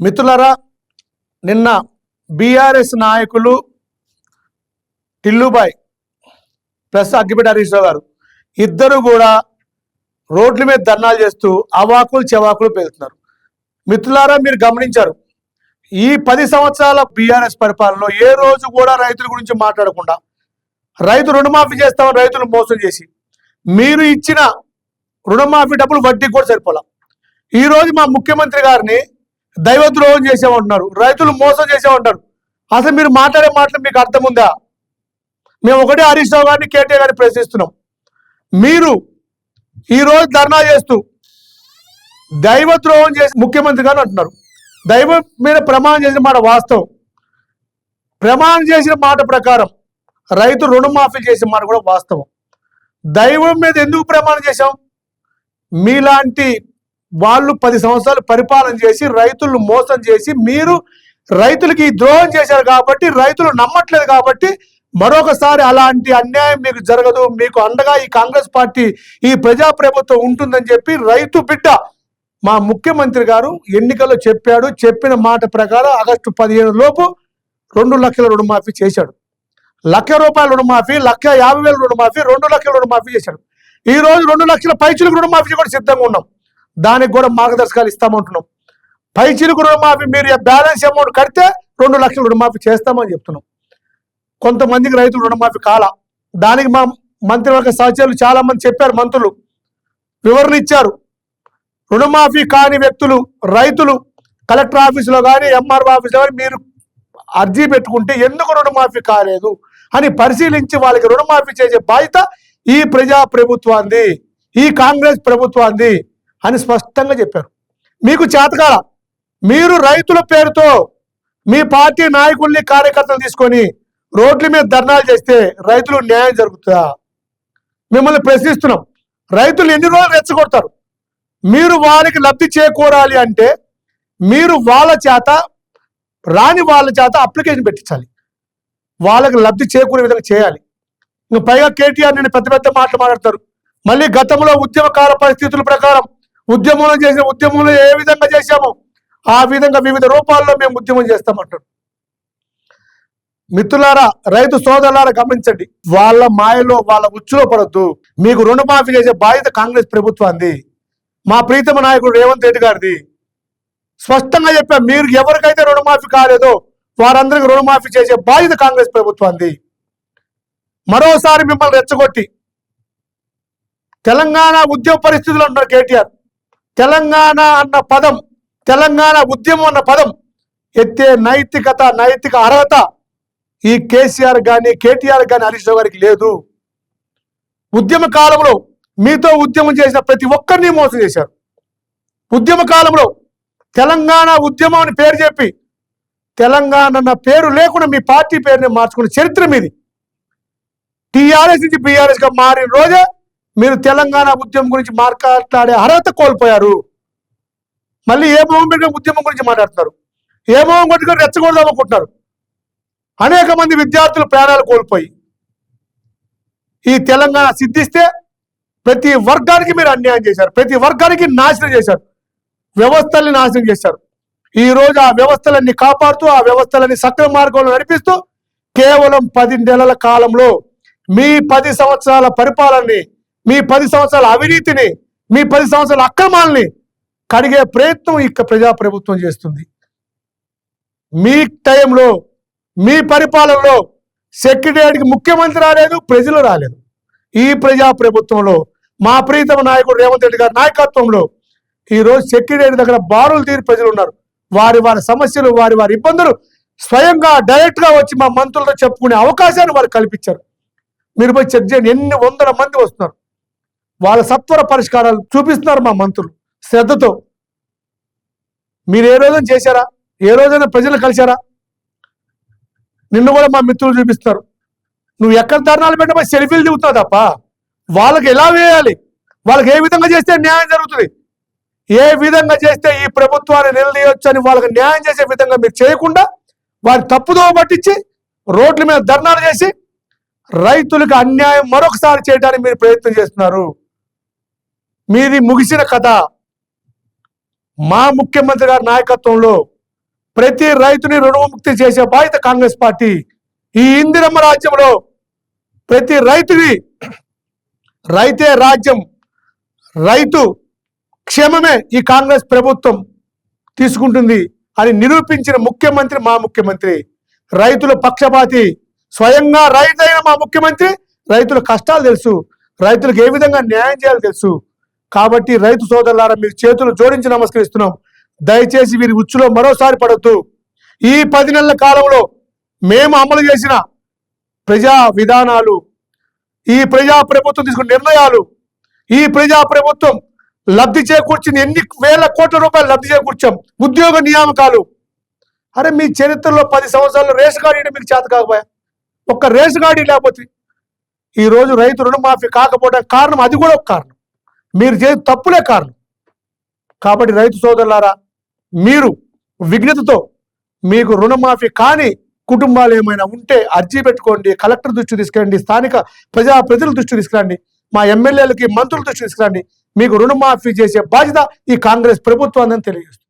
మిత్రులరా నిన్న బీఆర్ఎస్ నాయకులు టిల్లుబాయ్ ప్లస్ అగ్గిపేట హరీష్ రావు గారు ఇద్దరు కూడా రోడ్ల మీద ధర్నాలు చేస్తూ అవాకులు చెవాకులు పేలుతున్నారు. మిత్రులారా మీరు గమనించారు ఈ పది సంవత్సరాల బీఆర్ఎస్ పరిపాలనలో ఏ రోజు కూడా రైతుల గురించి మాట్లాడకుండా రైతు రుణమాఫీ చేస్తామని రైతులు మోసం చేసి మీరు ఇచ్చిన రుణమాఫీ డబ్బులు వడ్డీకి కూడా సరిపోలా. ఈరోజు మా ముఖ్యమంత్రి గారిని దైవద్రోహం చేసామంటున్నారు రైతులు మోసం చేసామంటారు అసలు మీరు మాట్లాడే మాటలు మీకు అర్థం ఉందా మేము ఒకటే హరీష్ రావు గారిని కేటీఆర్ గారిని ప్రశ్నిస్తున్నాం. మీరు ఈరోజు ధర్నా చేస్తూ దైవద్రోహం చేసి ముఖ్యమంత్రి గారు అంటున్నారు. దైవం మీద ప్రమాణం చేసిన మాట వాస్తవం. ప్రమాణం చేసిన మాట ప్రకారం రైతు రుణమాఫీ చేసిన మాట కూడా వాస్తవం. దైవం మీద ఎందుకు ప్రమాణం చేశాం? మీలాంటి వాళ్ళు పది సంవత్సరాలు పరిపాలన చేసి రైతులను మోసం చేసి మీరు రైతులకి ద్రోహం చేశారు కాబట్టి రైతులు నమ్మట్లేదు కాబట్టి మరొకసారి అలాంటి అన్యాయం మీకు జరగదు మీకు అండగా ఈ కాంగ్రెస్ పార్టీ ఈ ప్రజా ప్రభుత్వం ఉంటుందని చెప్పి రైతు బిడ్డ మా ముఖ్యమంత్రి గారు ఎన్నికల్లో చెప్పాడు చెప్పిన మాట ప్రకారం ఆగస్టు పదిహేను లోపు రెండు లక్షల రుణమాఫీ చేశాడు. లక్ష రూపాయల రుణమాఫీ లక్ష యాభై వేల రుణమాఫీ రెండు లక్షల రుణమాఫీ చేశాడు. ఈ రోజు రెండు లక్షల పైచులకు రుణమాఫీ కూడా సిద్ధంగా ఉన్నాం. దానికి కూడా మార్గదర్శకాలు ఇస్తామంటున్నాం. చిరుకు రుణమాఫీ మీరు బ్యాలెన్స్ అమౌంట్ కడితే రెండు లక్షల రుణమాఫీ చేస్తామని చెప్తున్నాం. కొంతమందికి రైతులు రుణమాఫీ కాల. దానికి మా మంత్రివర్గ సహచరులు చాలా మంది చెప్పారు మంత్రులు వివరణ ఇచ్చారు రుణమాఫీ కాని వ్యక్తులు రైతులు కలెక్టర్ ఆఫీసులో కానీ ఎంఆర్ఓ ఆఫీసులో కానీ మీరు అర్జీ పెట్టుకుంటే ఎందుకు రుణమాఫీ కాలేదు? అని పరిశీలించి వాళ్ళకి రుణమాఫీ చేసే బాధ్యత ఈ ప్రజా ప్రభుత్వాన్ని ఈ కాంగ్రెస్ ప్రభుత్వాన్ని అని స్పష్టంగా చెప్పారు. మీకు చేతకాల మీరు రైతుల పేరుతో మీ పార్టీ నాయకుల్ని కార్యకర్తలు తీసుకొని రోడ్ల మీద ధర్నాలు చేస్తే రైతులు న్యాయం జరుగుతుందా? మిమ్మల్ని ప్రశ్నిస్తున్నాం. రైతులు ఎన్ని రోజులు రెచ్చగొడతారు? మీరు వారికి లబ్ధి చేకూరాలి అంటే మీరు వాళ్ళ చేత రాని వాళ్ళ చేత అప్లికేషన్ పెట్టించాలి. వాళ్ళకి లబ్ధి చేకూరే విధంగా చేయాలి. ఇంకా పైగా కేటీఆర్ నేను పెద్ద పెద్ద మాటలు మాట్లాడతారు. మళ్ళీ గతంలో ఉద్యమకాల పరిస్థితుల ప్రకారం ఉద్యమంలో చేసిన ఉద్యమంలో ఏ విధంగా చేశామో ఆ విధంగా వివిధ రూపాల్లో మేము ఉద్యమం చేస్తామంటారు. మిత్రులారా రైతు సోదరులారా గమనించండి. వాళ్ళ మాయలో వాళ్ళ ఉచ్చులో పడద్దు. మీకు రుణమాఫీ చేసే బాధ్యత కాంగ్రెస్ ప్రభుత్వాన్ని మా ప్రీతమ నాయకుడు రేవంత్ రెడ్డి గారిది. స్పష్టంగా చెప్పా మీరు ఎవరికైతే రుణమాఫీ కాలేదో వారందరికీ రుణమాఫీ చేసే బాధ్యత కాంగ్రెస్ ప్రభుత్వాన్ని మరోసారి మిమ్మల్ని రెచ్చగొట్టి తెలంగాణ ఉద్యమ పరిస్థితులు అంటున్నారు కేటీఆర్. తెలంగాణ అన్న పదం తెలంగాణ ఉద్యమం అన్న పదం ఎత్తే నైతికత నైతిక అర్హత ఈ కేసీఆర్ కానీ కేటీఆర్ కానీ హరీష్ రావు గారికి లేదు. ఉద్యమ కాలంలో మీతో ఉద్యమం చేసిన ప్రతి ఒక్కరిని మోసం చేశారు. ఉద్యమ కాలంలో తెలంగాణ ఉద్యమం అని పేరు చెప్పి తెలంగాణ అన్న పేరు లేకుండా మీ పార్టీ పేరుని మార్చుకున్న చరిత్ర మీది. టీఆర్ఎస్ నుంచి బీఆర్ఎస్గా మారిన రోజే మీరు తెలంగాణ ఉద్యమం గురించి మాట్లాడే అర్హత కోల్పోయారు. మళ్ళీ ఏ మొహం ఉద్యమం గురించి మాట్లాడుతున్నారు? ఏ మొహం కొట్టుకొని రెచ్చగొడదాం అనుకుంటున్నారు? అనేక మంది విద్యార్థులు ప్రాణాలు కోల్పోయి ఈ తెలంగాణ సిద్ధిస్తే ప్రతి వర్గానికి మీరు అన్యాయం చేశారు. ప్రతి వర్గానికి నాశనం చేశారు. వ్యవస్థల్ని నాశనం చేశారు. ఈ రోజు ఆ వ్యవస్థలన్నీ కాపాడుతూ ఆ వ్యవస్థలన్నీ సక్రమ మార్గంలో నడిపిస్తూ కేవలం పది నెలల కాలంలో మీ పది సంవత్సరాల పరిపాలనని మీ పది సంవత్సరాల అవినీతిని మీ పది సంవత్సరాల అక్రమాలని కడిగే ప్రయత్నం ఇక ప్రజా ప్రభుత్వం చేస్తుంది. మీ టైంలో మీ పరిపాలనలో సెక్రటేరియట్కి ముఖ్యమంత్రి రాలేదు ప్రజలు రాలేదు. ఈ ప్రజా ప్రభుత్వంలో మా ప్రీతమ నాయకుడు రేవంత్ రెడ్డి గారి నాయకత్వంలో ఈరోజు రోజు సెక్రటేరియట్ దగ్గర బారులు తీరి ప్రజలు ఉన్నారు. వారి వారి సమస్యలు వారి వారి ఇబ్బందులు స్వయంగా డైరెక్ట్గా వచ్చి మా మంత్రులతో చెప్పుకునే అవకాశాన్ని వారు కల్పించారు. మీరు పోయి చెక్ చేయండి ఎన్ని వందల మంది వస్తున్నారు. వాళ్ళ సత్వర పరిష్కారాలు చూపిస్తున్నారు మా మంత్రులు శ్రద్ధతో. మీరు ఏ రోజైనా చేశారా? ఏ రోజైనా ప్రజలు కలిశారా? నిన్ను కూడా మా మిత్రులు చూపిస్తారు నువ్వు ఎక్కడ ధర్నాలు పెట్టమో సెల్ఫీలు దిగుతావు తప్ప వాళ్ళకి ఎలా వేయాలి? వాళ్ళకి ఏ విధంగా చేస్తే న్యాయం జరుగుతుంది? ఏ విధంగా చేస్తే ఈ ప్రభుత్వాన్ని నిలదీయొచ్చు అని వాళ్ళకి న్యాయం చేసే విధంగా మీరు చేయకుండా వారి తప్పుదో పట్టించి రోడ్ల మీద ధర్నాలు చేసి రైతులకు అన్యాయం మరొకసారి చేయడానికి మీరు ప్రయత్నం చేస్తున్నారు. మీది ముగిసిన కథ. మా ముఖ్యమంత్రి గారి నాయకత్వంలో ప్రతి రైతుని రుణముక్తి చేసే బాధ్యత కాంగ్రెస్ పార్టీ. ఈ ఇందిరమ్మ రాజ్యంలో ప్రతి రైతుని రైతే రాజ్యం రైతు క్షేమమే ఈ కాంగ్రెస్ ప్రభుత్వం తీసుకుంటుంది అని నిరూపించిన ముఖ్యమంత్రి మా ముఖ్యమంత్రి. రైతుల పక్షపాతి స్వయంగా రైతైన మా ముఖ్యమంత్రి రైతుల కష్టాలు తెలుసు రైతులకు ఏ విధంగా న్యాయం చేయాలో తెలుసు. కాబట్టి రైతు సోదరులారా మీరు చేతులు జోడించి నమస్కరిస్తున్నాం. దయచేసి వీరి ఉచ్చులో మరోసారి పడద్దు. ఈ పది నెలల కాలంలో మేము అమలు చేసిన ప్రజా విధానాలు ఈ ప్రజా ప్రభుత్వం తీసుకున్న నిర్ణయాలు ఈ ప్రజా ప్రభుత్వం లబ్ధి చేకూర్చిన ఎన్ని వేల కోట్ల రూపాయలు లబ్ధి చేకూర్చాం. ఉద్యోగ నియామకాలు. అరే మీ చరిత్రలో పది సంవత్సరాలు రేషన్ కార్డు ఇవ్వడం మీకు చేత కాకపోయా? ఒక్క రేషన్ కార్డు లేకపోతే ఈ రోజు రైతు రుణమాఫీ కాకపోవడానికి కారణం అది కూడా ఒక కారణం. మీరు చేసే తప్పులే కారణం. కాబట్టి రైతు సోదరులారా మీరు విఘ్నతతో మీకు రుణమాఫీ కాని కుటుంబాలు ఏమైనా ఉంటే అర్జీ పెట్టుకోండి కలెక్టర్ దృష్టి తీసుకురండి స్థానిక ప్రజా ప్రజల దృష్టి తీసుకురండి మా ఎమ్మెల్యేలకి మంత్రుల దృష్టి తీసుకురండి. మీకు రుణమాఫీ చేసే బాధ్యత ఈ కాంగ్రెస్ ప్రభుత్వాన్ని తెలియజేస్తుంది.